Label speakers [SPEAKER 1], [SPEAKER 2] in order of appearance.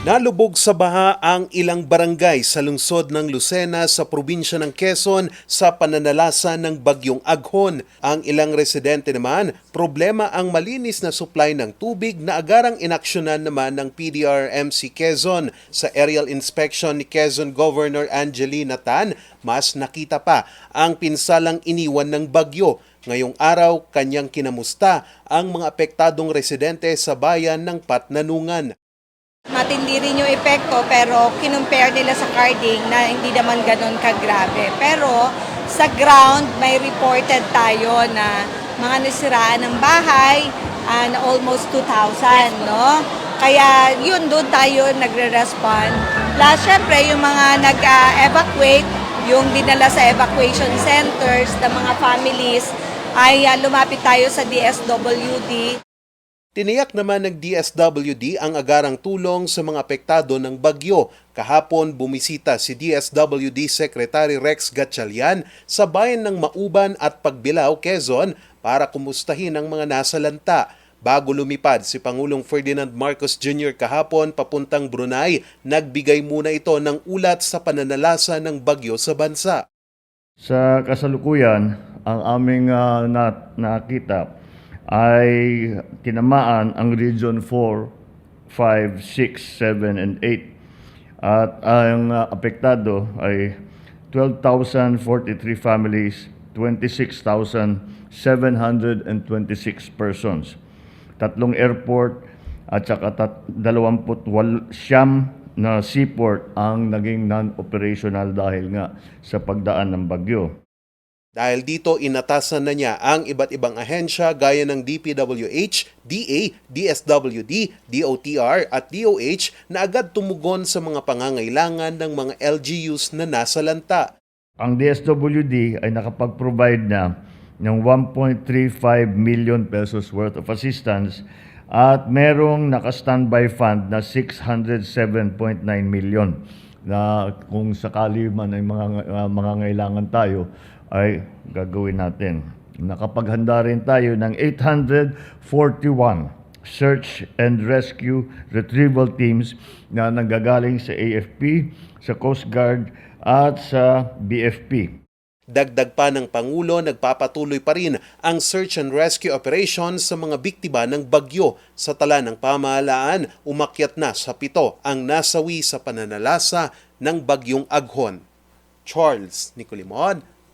[SPEAKER 1] Nalubog sa baha ang ilang barangay sa lungsod ng Lucena sa probinsya ng Quezon sa pananalasa ng bagyong Aghon. Ang ilang residente naman, problema ang malinis na supply ng tubig na agarang inaksyonan naman ng PDRMC Quezon. Sa aerial inspection ni Quezon Governor Angelina Tan, mas nakita pa ang pinsalang iniwan ng bagyo. Ngayong araw, kanyang kinamusta ang mga apektadong residente sa bayan ng Patnanungan.
[SPEAKER 2] Matindi rin yung epekto pero kinumpare nila sa carding na hindi naman ganun kagrabe. Pero sa ground may reported tayo na mga nasiraan ng bahay ah, na almost 2,000, no? Kaya yun doon tayo nagre-respond. Plus, syempre, yung mga nag-evacuate, yung dinala sa evacuation centers ng mga families, ay ah, lumapit tayo sa DSWD.
[SPEAKER 1] Tiniyak naman ng DSWD ang agarang tulong sa mga apektado ng bagyo. Kahapon bumisita si DSWD Secretary Rex Gatchalian sa bayan ng Mauban at Pagbilao, Quezon para kumustahin ang mga nasalanta. Bago lumipad si Pangulong Ferdinand Marcos Jr. kahapon papuntang Brunei, nagbigay muna ito ng ulat sa pananalasa ng bagyo sa bansa.
[SPEAKER 3] Sa kasalukuyan, ang aming ah, na- nakita ay tinamaan ang Region 4, 5, 6, 7, and 8. At ang ah, apektado ay 12,043 families, 26,726 persons. Tatlong airport at saka tat- 28 siyam na seaport ang naging non-operational dahil nga sa pagdaan ng bagyo.
[SPEAKER 1] Dahil dito inatasan na niya ang iba't ibang ahensya gaya ng DPWH, DA, DSWD, DOTR at DOH na agad tumugon sa mga pangangailangan ng mga LGUs na nasa lanta.
[SPEAKER 3] Ang DSWD ay nakapag-provide na ng 1.35 million pesos worth of assistance at merong naka-standby fund na 607.9 million na kung sakali man ay mga uh, mga ngailangan tayo ay gagawin natin. Nakapaghanda rin tayo ng 841 search and rescue retrieval teams na nanggagaling sa AFP, sa Coast Guard at sa BFP.
[SPEAKER 1] Dagdag pa ng Pangulo, nagpapatuloy pa rin ang search and rescue operation sa mga biktima ng bagyo. Sa tala ng pamahalaan, umakyat na sa pito ang nasawi sa pananalasa ng bagyong Aghon. Charles Nicolimon